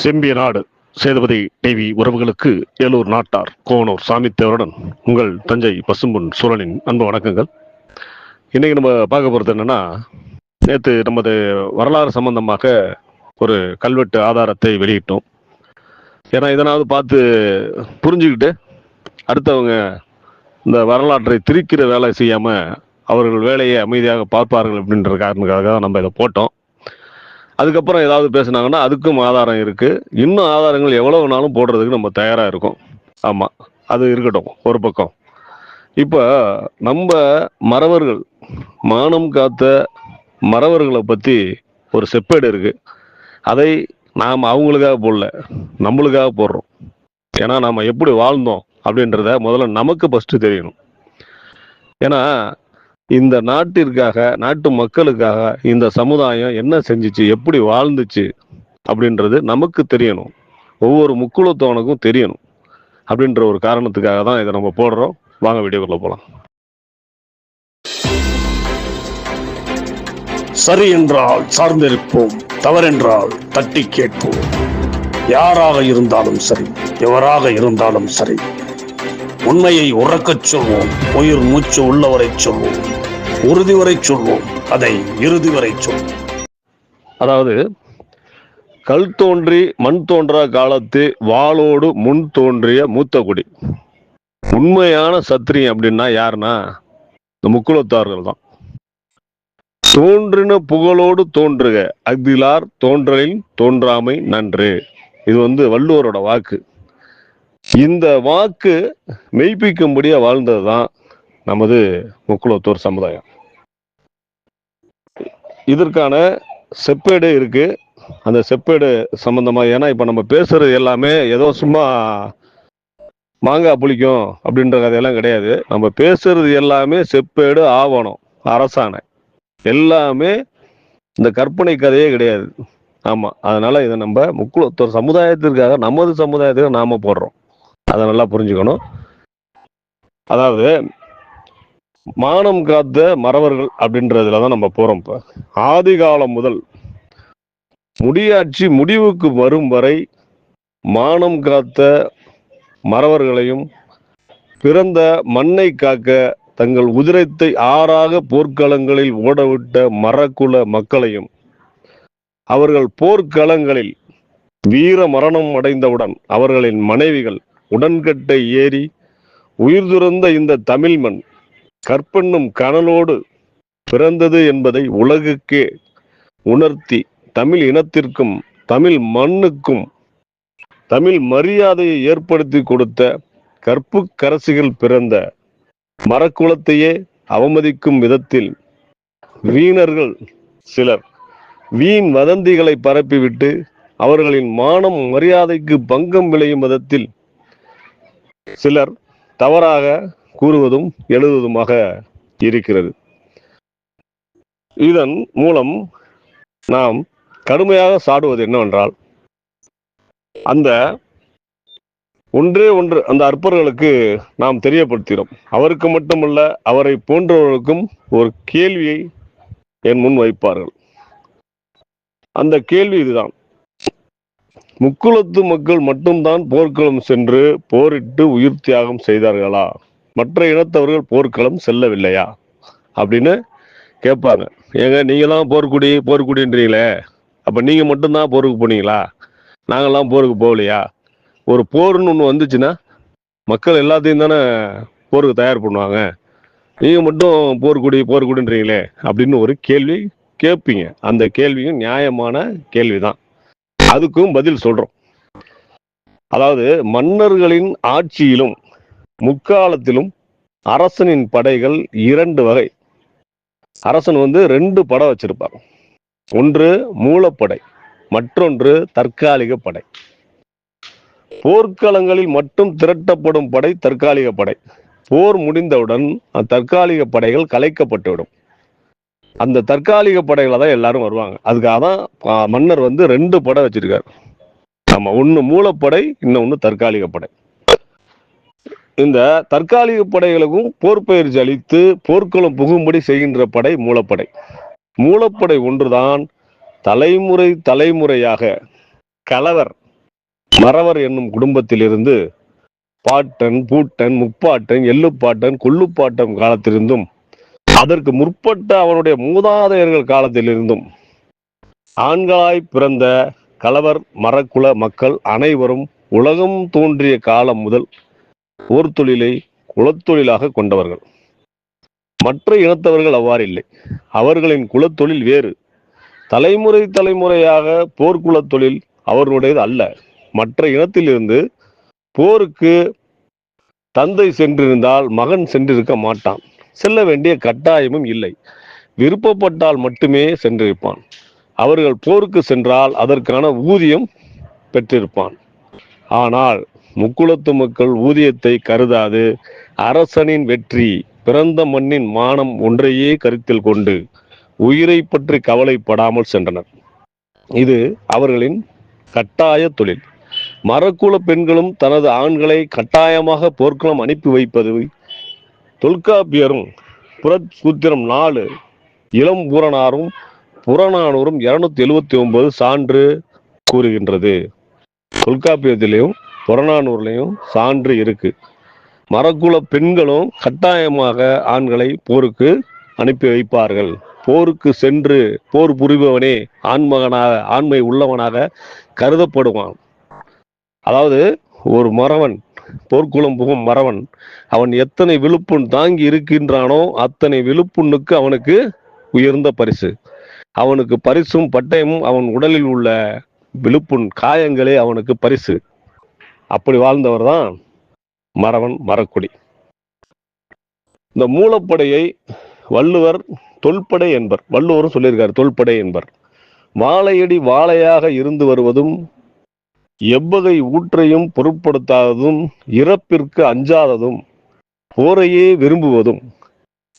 செம்பிய நாடு சேதுபதி டிவி உறவுகளுக்கு ஏலூர் நாட்டார் கோனூர் சாமித்தேவருடன் உங்கள் தஞ்சை பசும்பொன் சூழலின் அன்பு வணக்கங்கள். இன்னைக்கு நம்ம பார்க்க போகிறது என்னன்னா நேற்று நமது வரலாறு சம்பந்தமாக ஒரு கல்வெட்டு ஆதாரத்தை வெளியிட்டோம். ஏன்னா இதனாவது பார்த்து புரிஞ்சுக்கிட்டு அடுத்தவங்க இந்த வரலாற்றை திரிக்கிற வேலை செய்யாமல் அவர்கள் வேலையை அமைதியாக பார்ப்பார்கள் அப்படின்ற காரணத்துக்காக தான் நம்ம இதை போட்டோம். அதுக்கப்புறம் ஏதாவது பேசுனாங்கன்னா அதுக்கும் ஆதாரம் இருக்கு. இன்னும் ஆதாரங்கள் எவ்வளோ வேணாலும் போடுறதுக்கு நம்ம தயாரா இருக்கோம். ஆமா அது இருக்கட்டும் ஒரு பக்கம். இப்போ நம்ம மறவர்கள் மானம் காத்த மறவர்களை பற்றி ஒரு செப்பேடு இருக்கு. அதை நாம் அவங்களுக்காக போடல நம்மளுக்காக போடுறோம். ஏன்னா நாம் எப்படி வாழ்ந்தோம் அப்படின்றத முதல்ல நமக்கு ஃபஸ்ட்டு தெரியணும். ஏன்னா இந்த நாட்டிற்காக நாட்டு மக்களுக்காக இந்த சமுதாயம் என்ன செஞ்சுச்சு எப்படி வாழ்ந்துச்சு அப்படின்றது நமக்கு தெரியணும். ஒவ்வொரு முக்குளத்தவனுக்கும் தெரியணும். அப்படின்ற ஒரு காரணத்துக்காக தான் இதை நம்ம போடுறோம். வாங்க வீடியோக்குள்ள போகலாம் சரி என்றால் சார்ந்திருப்போம் தவறென்றால் தட்டி கேட்போம். யாராக இருந்தாலும் சரி எவராக இருந்தாலும் சரி உண்மையை உறக்கச் சொல்வோம். உயிர் மூச்சு உள்ளவரை சொல்வோம். உறுதி வரை சொல்வோம். அதை இறுதி வரை சொல்வோம். அதாவது கல் தோன்றி மண் தோன்றா காலத்து வாளோடு முன் தோன்றிய மூத்த குடி. உண்மையான சத்திரியம் அப்படின்னா யாருன்னா இந்த முக்குலத்தார்கள் தான். தோன்றின புகழோடு தோன்றுக. அஃதிலார் தோன்றலில் தோன்றாமை நன்று. இது வந்து வள்ளுவரோட வாக்கு. இந்த வாக்கு மெய்ப்பிக்கும்படியா வாழ்ந்ததுதான் நமது முக்குலத்தோர் சமுதாயம். இதற்கான செப்பேடு இருக்கு. அந்த செப்பேடு சம்பந்தமா ஏன்னா இப்ப நம்ம பேசுறது எல்லாமே ஏதோ சும்மா மாங்காய் புளிக்கும் அப்படின்ற கதையெல்லாம் கிடையாது. நம்ம பேசுறது எல்லாமே செப்பேடு ஆவணம் அரசாணை. எல்லாமே இந்த கற்பனை கதையே கிடையாது. ஆமா அதனால இதை நம்ம முக்குளத்தோர் சமுதாயத்திற்காக நமது சமுதாயத்துக்கு நாம போடுறோம். அதை நல்லா புரிஞ்சுக்கணும். அதாவது மானம் காத்த மறவர்கள் அப்படின்றதுல தான் நம்ம போறோம் இப்போ. ஆதி காலம் முதல் முடியாட்சி முடிவுக்கு வரும் வரை மானம் காத்த மறவர்களையும் பிறந்த மண்ணை காக்க தங்கள் உதிரத்தை ஆறாக போர்க்களங்களில் ஓடவிட்ட மரக்குல மக்களையும் அவர்கள் போர்க்களங்களில் வீர மரணம் அடைந்தவுடன் அவர்களின் மனைவிகள் உடன்கட்டை ஏறி உயிர் துறந்த இந்த தமிழ் மண் கற்பென்னும் கனலோடு பிறந்தது என்பதை உலகுக்கே உணர்த்தி தமிழ் இனத்திற்கும் தமிழ் மண்ணுக்கும் தமிழ் மரியாதையை ஏற்படுத்தி கொடுத்த கற்பு கரசிகள் பிறந்த மரக்குலத்தையே அவமதிக்கும் விதத்தில் வீணர்கள் சிலர். வீண் வதந்திகளை பரப்பிவிட்டு அவர்களின் மானம் மரியாதைக்கு பங்கம் விளையும் விதத்தில் சிலர் தவறாக கூறுவதும் எழுதுவதுமாக இருக்கிறது. இதன் மூலம் நாம் கடுமையாக சாடுவது என்னவென்றால் அந்த ஒன்றே ஒன்று அந்த அற்பர்களுக்கு நாம் தெரியப்படுத்துகிறோம். அவருக்கு மட்டுமல்ல அவரை போன்றவர்களுக்கும் ஒரு கேள்வியை என் முன் வைப்பார்கள். அந்த கேள்வி இதுதான். முக்குளத்து மக்கள் மட்டும்தான் போர்க்களம் சென்று போரிட்டு உயிர் தியாகம் செய்தார்களா? மற்ற இனத்தவர்கள் போர்க்களம் செல்லவில்லையா? அப்படின்னு கேட்பாங்க. ஏங்க நீங்களாம் தான் போர்க்குடி போர்க்குடின்றீங்களே. அப்போ நீங்கள் மட்டும்தான் போருக்கு போனீங்களா? நாங்கள்லாம் போருக்கு போகலையா? ஒரு போர்னு ஒன்று வந்துச்சுன்னா மக்கள் எல்லாத்தையும் தானே போருக்கு தயார் பண்ணுவாங்க. நீங்கள் மட்டும் போர்க்குடி போர்க்குடின்றீங்களே அப்படின்னு ஒரு கேள்வி கேட்பீங்க. அந்த கேள்வியும் நியாயமான கேள்விதான். அதுக்கும் பதில் சொல்றோம். அதாவது மன்னர்களின் ஆட்சியிலும் முக்காலத்திலும் அரசனின் படைகள் இரண்டு வகை. அரசன் வந்து ரெண்டு படை வச்சிருப்பார். ஒன்று மூலப்படை மற்றொன்று தற்காலிக படை. போர்க்களங்களில் மட்டும் திரட்டப்படும் படை தற்காலிக படை. போர் முடிந்தவுடன் தற்காலிக படைகள் கலைக்கப்பட்டுவிடும். அந்த தற்காலிக படைகளை தான் எல்லாரும் வருவாங்க. அதுக்காக தான் மன்னர் வந்து ரெண்டு படை வச்சிருக்காரு. ஆமா ஒன்று மூலப்படை இன்னொன்று தற்காலிக படை. இந்த தற்காலிக படைகளுக்கும் போர் பயிற்சி அளித்து போர்க்களம் புகும்படி செய்கின்ற படை மூலப்படை. மூலப்படை ஒன்றுதான் தலைமுறை தலைமுறையாக கலவர் மறவர் என்னும் குடும்பத்திலிருந்து பாட்டன் பூட்டன் முப்பாட்டன் எள்ளுப்பாட்டன் கொள்ளுப்பாட்டன் காலத்திலிருந்தும் அதற்கு முற்பட்ட அவனுடைய மூதாதையர்கள் காலத்திலிருந்தும் ஆண்களாய் பிறந்த கலவர் மரக்குல மக்கள் அனைவரும் உலகம் தோன்றிய காலம் முதல் போர் தொழிலை குலத்தொழிலாக கொண்டவர்கள். மற்ற இனத்தவர்கள் அவ்வாறில்லை அவர்களின் குலத்தொழில் வேறு. தலைமுறை தலைமுறையாக போர்க்குலத் தொழில் அவர்களுடையது அல்ல. மற்ற இனத்திலிருந்து போருக்கு தந்தை சென்றிருந்தால் மகன் சென்றிருக்க மாட்டான். செல்ல வேண்டிய கட்டாயமும் இல்லை. விருப்பப்பட்டால் மட்டுமே சென்றிருப்பான். அவர்கள் போருக்கு சென்றால் அதற்கான ஊதியம் பெற்றிருப்பான். ஆனால் முக்குளத்து மக்கள் ஊதியத்தை கருதாது. அரசனின் வெற்றி பிறந்த மண்ணின் மானம் ஒன்றையே கருத்தில் கொண்டு உயிரை பற்றி கவலைப்படாமல் சென்றனர். இது அவர்களின் கட்டாய தொழில். மரக்குல பெண்களும் தனது ஆண்களை கட்டாயமாக போர்க்களம் அனுப்பி வைப்பது தொல்காப்பியரும் புறசூத்திரம் நாலு இளம்பூரணாரும் புறநானூறும் இருநூத்தி எழுவத்தி ஒன்பது சான்று கூறுகின்றது. தொல்காப்பியத்திலையும் புறநானூர்லையும் சான்று இருக்கு. மரக்குல பெண்களும் கட்டாயமாக ஆண்களை போருக்கு அனுப்பி வைப்பார்கள். போருக்கு சென்று போர் புரிபவனே ஆண்மகனாக ஆண்மை உள்ளவனாக கருதப்படுவான். அதாவது ஒரு மறவன் போர்க்குளம் புகும் மறவன். அவன் எத்தனை விழுப்புண் தாங்கி இருக்கின்றானோ அத்தனை விழுப்புண்ணுக்கு அவனுக்கு உயர்ந்த பரிசு. அவனுக்கு பரிசும் பட்டயமும் அவன் உடலில் உள்ள விழுப்புண் காயங்களே அவனுக்கு பரிசு. அப்படி வாழ்ந்தவர் தான் மறவன் மரக்குடி இந்த மூலப்படையை வள்ளுவர் தொல்படை என்பர். வள்ளுவரும் சொல்லியிருக்காரு தொல்படை என்பர். வாழையடி வாழையாக இருந்து வருவதும் எவ்வகை ஊற்றையும் பொருட்படுத்தாததும் இறப்பிற்கு அஞ்சாததும் போரையே விரும்புவதும்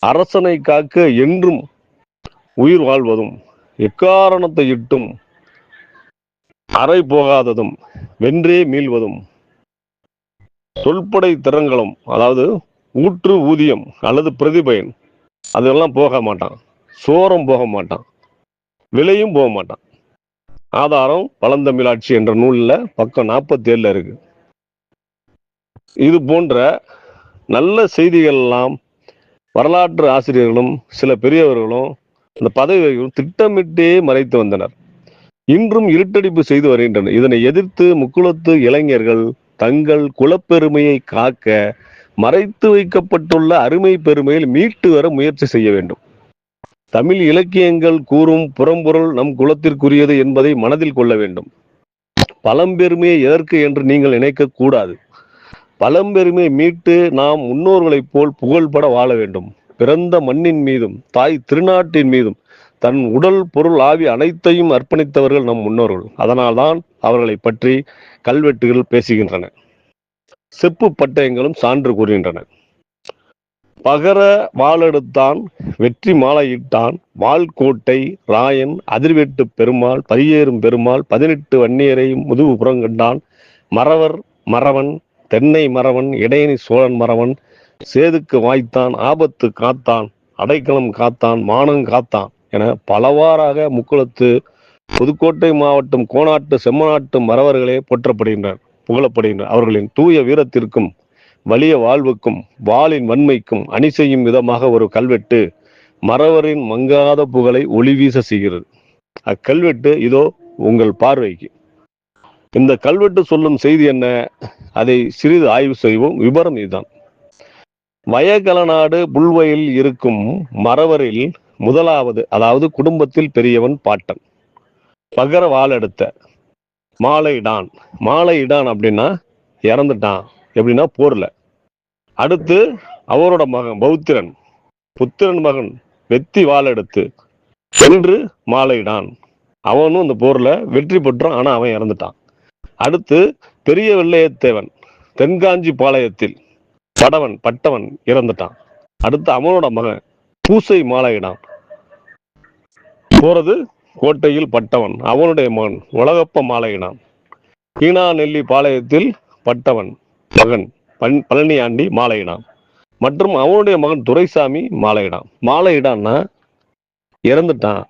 அரசனை காக்க என்றும் உயிர் வாழ்வதும் எக்காரணத்தை இட்டும் அறை போகாததும் வென்றே மீள்வதும் சொல்படை திறங்களும் அதாவது ஊற்று ஊதியம் அல்லது பிரதிபயன் அதெல்லாம் போக மாட்டான். சோரம் போக மாட்டான். விலையும் போக மாட்டான். ஆதாரம் பழந்தமிழாட்சி என்ற நூலில் பக்கம் நாற்பத்தி ஏழில் இருக்கு. இது போன்ற நல்ல செய்திகள் எல்லாம் வரலாற்று ஆசிரியர்களும் சில பெரியவர்களும் அந்த பதவிகளும் திட்டமிட்டே மறைத்து வந்தனர். இன்றும் இருட்டடிப்பு செய்து வருகின்றனர். இதனை எதிர்த்து முக்குளத்து இளைஞர்கள் தங்கள் குலப்பெருமையை காக்க மறைத்து வைக்கப்பட்டுள்ள அருமை பெருமையில் மீட்டு வர முயற்சி செய்ய வேண்டும். தமிழ் இலக்கியங்கள் கூறும் புறம்பொருள் நம் குலத்திற்குரியது என்பதை மனதில் கொள்ள வேண்டும். பழம்பெருமையை எதற்கு என்று நீங்கள் நினைக்க கூடாது. பழம்பெருமையை மீட்டு நாம் முன்னோர்களைப் போல் புகழ்பட வாழ வேண்டும். பிறந்த மண்ணின் மீதும் தாய் திருநாட்டின் மீதும் தன் உடல் பொருள் ஆவி அனைத்தையும் அர்ப்பணித்தவர்கள் நம் முன்னோர்கள். அதனால்தான் அவர்களை பற்றி கல்வெட்டுகள் பேசுகின்றன. செப்பு பட்டயங்களும் சான்று கூறுகின்றன. பகர வாளெடுத்தான் வெற்றி மாலையிட்டான். வாள்கோட்டை ராயன் அதிர்வெட்டு பெருமாள் பரியேறும் பெருமாள் பதினெட்டு வன்னியரை முதுகு புறங்கண்டான் மறவர் மறவன் தென்னை மறவன் இடையனி சோழன் மறவன் சேதுக்கு வாய்த்தான் ஆபத்து காத்தான் அடைக்கலம் காத்தான் மானம் காத்தான் என பலவாறாக முக்குளத்து புதுக்கோட்டை மாவட்டம் கோணாட்டு செம்மநாட்டு மறவர்களே போற்றப்படுகின்றனர் புகழப்படுகின்றனர். அவர்களின் தூய வீரத்திற்கும் வலிய வாழ்வுக்கும் வாளின் வன்மைக்கும் அணி செய்யும் விதமாக ஒரு கல்வெட்டு மறவரின் மங்காத புகழை ஒளி வீச செய்கிறது. அக்கல்வெட்டு இதோ உங்கள் பார்வைக்கு. இந்த கல்வெட்டு சொல்லும் செய்தி என்ன? அதை சிறிது ஆய்வு செய்வோம். விபரம் இதுதான். வயகலநாடு புல்வையில் இருக்கும் மறவரில் முதலாவது அதாவது குடும்பத்தில் பெரியவன் பாட்டன். பகர வாளெடுத்த மாலையிடான் மாலையிடான் அப்படின்னா இறந்துட்டான். எப்படின்னா போர்ல. அடுத்து அவரோட மகன் பௌத்திரன் புத்திரன் மகன் வெத்தி வாளெடுத்து சென்று மாலையிடான். அவனும் இந்த போர்ல வெற்றி பெற்றான் ஆனா அவன் இறந்துட்டான். அடுத்து பெரிய வெள்ளையத்தேவன் தென்காஞ்சி பாளையத்தில் படவன் பட்டவன் இறந்துட்டான். அடுத்து அவனோட மகன் பூசை மாலையிடான். போறது கோட்டையில் பட்டவன் அவனுடைய மகன் உலகப்ப மாலையிடான். கீனா நெல்லி பாளையத்தில் பட்டவன் மகன். பன் பழனியாண்டி மாலையிடான் மற்றும் அவனுடைய மகன் துரைசாமி மாலையிடான் மாலையிடான்னா இறந்துட்டான்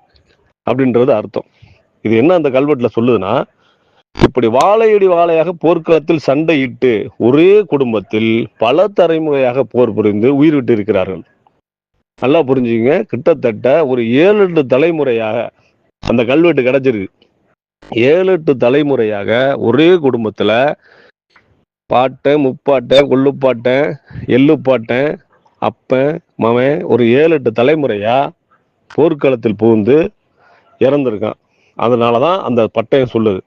அப்படின்றது அர்த்தம். இது என்ன அந்த கல்வெட்டுல சொல்லுதுன்னா இப்படி வாழையடி வாழையாக போர்க்களத்தில் சண்டையிட்டு ஒரே குடும்பத்தில் பல தலைமுறையாக போர் புரிந்து உயிர் விட்டு இருக்கிறார்கள் நல்லா புரிஞ்சுங்க. கிட்டத்தட்ட ஒரு ஏழு எட்டு தலைமுறையாக அந்த கல்வெட்டு கிடைச்சிருக்கு. ஏழு எட்டு தலைமுறையாக ஒரே குடும்பத்துல பாட்டன் முப்பாட்டை கொள்ளுப்பாட்டை எள்ளுப்பாட்டை அப்பன் மவன் ஒரு ஏழு எட்டு தலைமுறையா போர்க்களத்தில் புகுந்து இறந்திருக்கான். அதனாலதான் அந்த பட்டயம் சொல்லுது.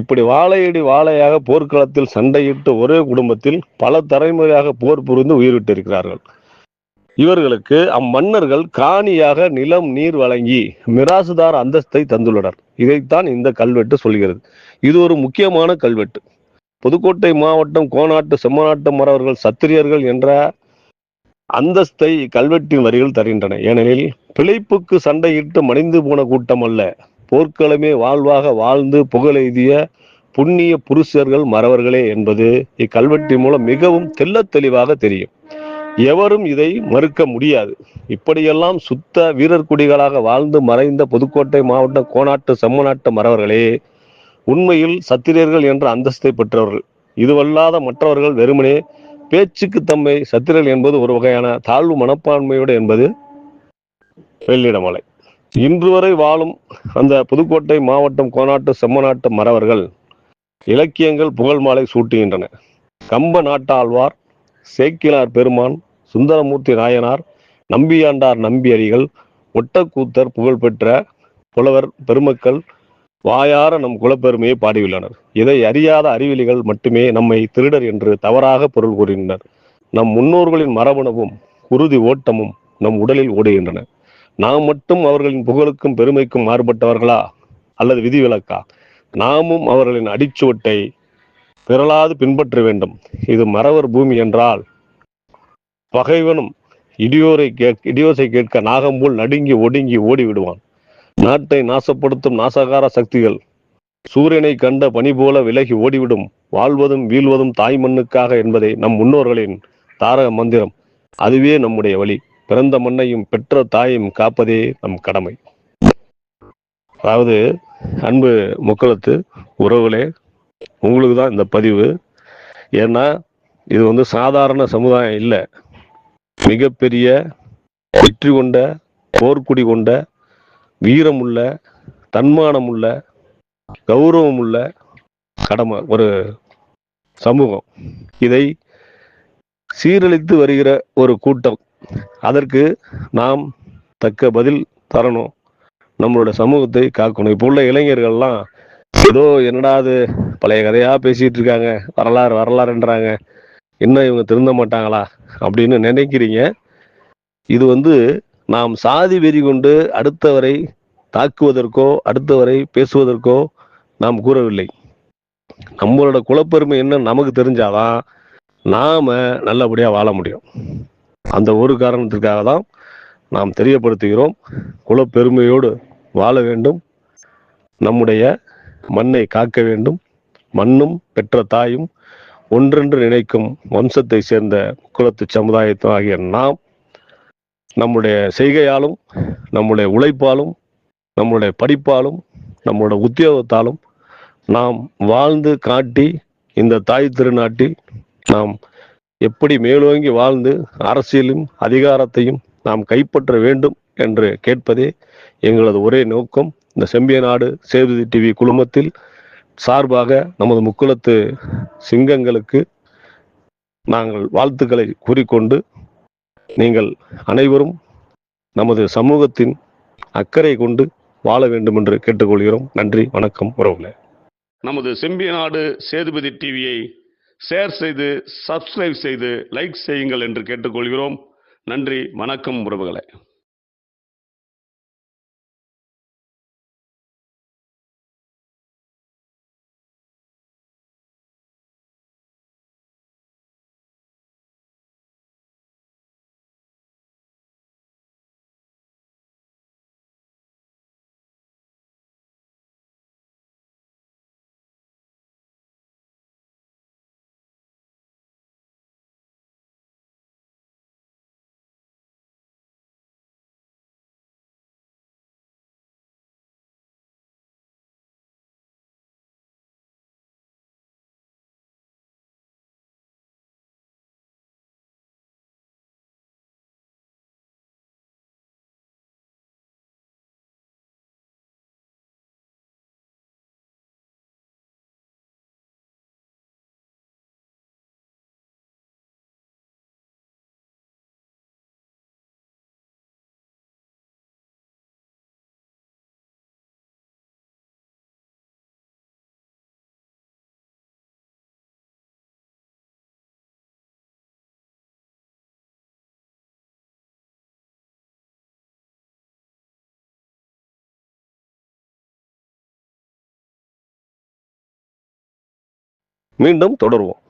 இப்படி வாழையடி வாழையாக போர்க்களத்தில் சண்டையிட்டு ஒரே குடும்பத்தில் பல தலைமுறையாக போர் புரிந்து உயிர்விட்டு இருக்கிறார்கள் இவர்களுக்கு அம்மன்னர்கள் காணியாக நிலம் நீர் வழங்கி மிராசுதார் அந்தஸ்தை தந்துள்ளனர். இதைத்தான் இந்த கல்வெட்டு சொல்கிறது. இது ஒரு முக்கியமான கல்வெட்டு. புதுக்கோட்டை மாவட்டம் கோனாட்டு செம்மநாட்டு மறவர்கள் சத்திரியர்கள் என்ற அந்தஸ்தை கல்வெட்டின் வரிகள் தருகின்றன. ஏனெனில் பிழைப்புக்கு சண்டையிட்டு மடிந்து போன கூட்டம் அல்ல. போர்க்களமே வாழ்வாக வாழ்ந்து புகழெய்திய புண்ணிய புருஷர்கள் மறவர்களே என்பது இக்கல்வெட்டின் மூலம் மிகவும் தெள்ளத் தெளிவாக தெரியும். எவரும் இதை மறுக்க முடியாது. இப்படியெல்லாம் சுத்த வீரர் குடிகளாக வாழ்ந்து மறைந்த புதுக்கோட்டை மாவட்டம் கோனாட்டு செம்மநாட்டு மறவர்களே உண்மையில் சத்திரியர்கள் என்ற அந்தஸ்தை பெற்றவர்கள். இதுவல்லாத மற்றவர்கள் வெறுமனே பேச்சுக்கு தம்மை சத்திரல் என்பது ஒரு வகையான தாழ்வு மனப்பான்மையோடு என்பது வெள்ளிடமலை. இன்று வரை வாழும் அந்த புதுக்கோட்டை மாவட்டம் கோனாட்டு செம்மநாட்டு மறவர்கள் இலக்கியங்கள் புகழ் மாலை சூட்டுகின்றன. கம்ப நாட்டாழ்வார் சேக்கிலார் பெருமான் சுந்தரமூர்த்தி நாயனார் நம்பியாண்டார் நம்பியடிகள் ஒட்டக்கூத்தர் புகழ்பெற்ற புலவர் பெருமக்கள் வாயார நம் குலப்பெருமையை பாடியுள்ளனர். இதை அறியாத அறிவிலிகள் மட்டுமே நம்மை திருடர் என்று தவறாக பொருள் கூறினர். நம் முன்னோர்களின் மரபணுவும் குருதி ஓட்டமும் நம் உடலில் ஓடுகின்றன. நாம் மட்டும் அவர்களின் புகழுக்கும் பெருமைக்கும் மாறுபட்டவர்களா? அல்லது விதிவிலக்கா? நாமும் அவர்களின் அடிச்சுவட்டை பிறலாது பின்பற்ற வேண்டும். இது மறவர் பூமி என்றால் பகைவனும் இடியோரை கேட்க இடியோசை கேட்க நாகம்போல் நடுங்கி ஒடுங்கி ஓடி விடுவான் நாட்டை நாசப்படுத்தும் நாசகார சக்திகள். சூரியனை கண்ட பனி போல விலகி ஓடிவிடும். வாழ்வதும் வீழ்வதும் தாய் மண்ணுக்காக என்பதை நம் முன்னோர்களின் தாரக மந்திரம். அதுவே நம்முடைய வழி. பிறந்த மண்ணையும் பெற்ற தாயையும் காப்பதே நம் கடமை. அதாவது அன்பு முக்களத்து உறவுகளே உங்களுக்கு தான் இந்த பதிவு. ஏன்னா இது வந்து சாதாரண சமுதாயம் இல்லை. மிகப்பெரிய வெற்றி கொண்ட போர்க்குடி கொண்ட வீரமுள்ள தன்மானமுள்ள கௌரவமுள்ள கடமை ஒரு சமூகம். இதை சீரழித்து வருகிற ஒரு கூட்டம். அதற்கு நாம் தக்க பதில் தரணும். நம்மளோட சமூகத்தை காக்கணும். இப்போ உள்ள இளைஞர்கள்லாம் ஏதோ என்னடா அது? பழைய கதையா பேசிட்டு இருக்காங்க. வரலாறு வரலாறுன்றாங்க. இன்னும் இவங்க திருந்த மாட்டாங்களா? அப்படின்னு நினைக்கிறீங்க. இது வந்து நாம் சாதி வெறி கொண்டு அடுத்தவரை தாக்குவதற்கோ அடுத்தவரை பேசுவதற்கோ நாம் கூறவில்லை. நம்மளோட குலப்பெருமை என்ன நமக்கு தெரிஞ்சாதான் நாம நல்லபடியாக வாழ முடியும். அந்த ஒரு காரணத்திற்காக தான் நாம் தெரியப்படுத்துகிறோம். குலப்பெருமையோடு வாழ வேண்டும். நம்முடைய மண்ணை காக்க வேண்டும். மண்ணும் பெற்ற தாயும் ஒன்றென்று நினைக்கும் வம்சத்தை சேர்ந்த குலத்து சமுதாயத்தும் ஆகிய நாம் நம்முடைய செய்கையாலும் நம்முடைய உழைப்பாலும் நம்முடைய படிப்பாலும் நம்முடைய உத்தியோகத்தாலும் நாம் வாழ்ந்து காட்டி இந்த தாய் திருநாட்டில் நாம் எப்படி மேலோங்கி வாழ்ந்து அரசியலும் அதிகாரத்தையும் நாம் கைப்பற்ற வேண்டும் என்று கேட்பதே எங்களது ஒரே நோக்கம். இந்த செம்பிய நாடு சேது டிவி குழுமத்தில் சார்பாக நமது முக்குளத்து சிங்கங்களுக்கு நாங்கள் வாழ்த்துக்களை கூறிக்கொண்டு நீங்கள் அனைவரும் நமது சமூகத்தின் அக்கறை கொண்டு வாழ வேண்டும் என்று கேட்டுக்கொள்கிறோம். நன்றி வணக்கம் உறவுகளே. நமது செம்பிய நாடு சேதுபதி டிவியை ஷேர் செய்து சப்ஸ்கிரைப் செய்து லைக் செய்யுங்கள் என்று கேட்டுக்கொள்கிறோம். நன்றி வணக்கம் உறவுகளே. மீண்டும் தொடருவோம்.